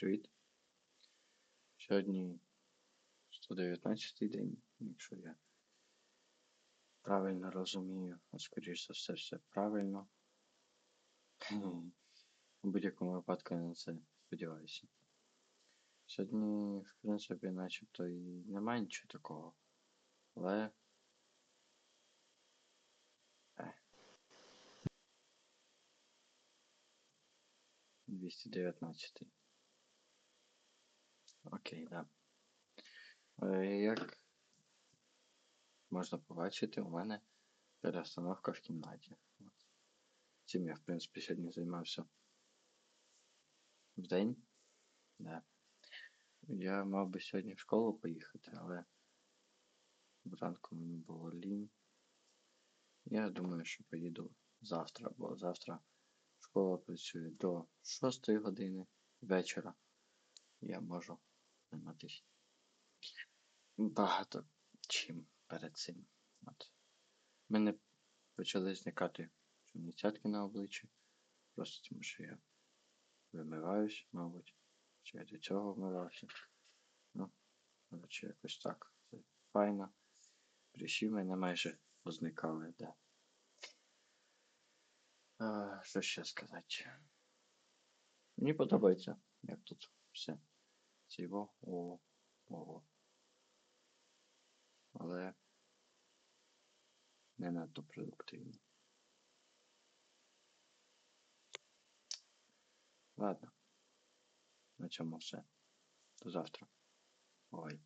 привіт. Сьогодні 119 й день, якщо я правильно розумію, а скоріш за все, все правильно. У будь-якому випадку я на це сподіваюся. Сьогодні, в принципі, начебто і немає нічого такого. Але. Е. 219. Окей, да. Е, Як можна побачити, у мене перестановка в кімнаті. Цим я, в принципі, сьогодні займався вдень. Да. Я мав би сьогодні в школу поїхати, але вранку мені було лінь. Я думаю, що поїду завтра, бо завтра школа працює до 6 години вечора. Я можу займатися багато чим перед цим. От. У мене почали зникати чорні цятки на обличчі. Просто тому що я вимиваюсь, мабуть. Чи я до цього вмивався. Ну, коротше, якось так. Це файно. Прищі в мене майже позникали, да. А, що ще сказати? Мені подобається, як тут все. Цього. О, ого. Але не надто продуктивно. Ладно. На цьому все. До завтра. Ой.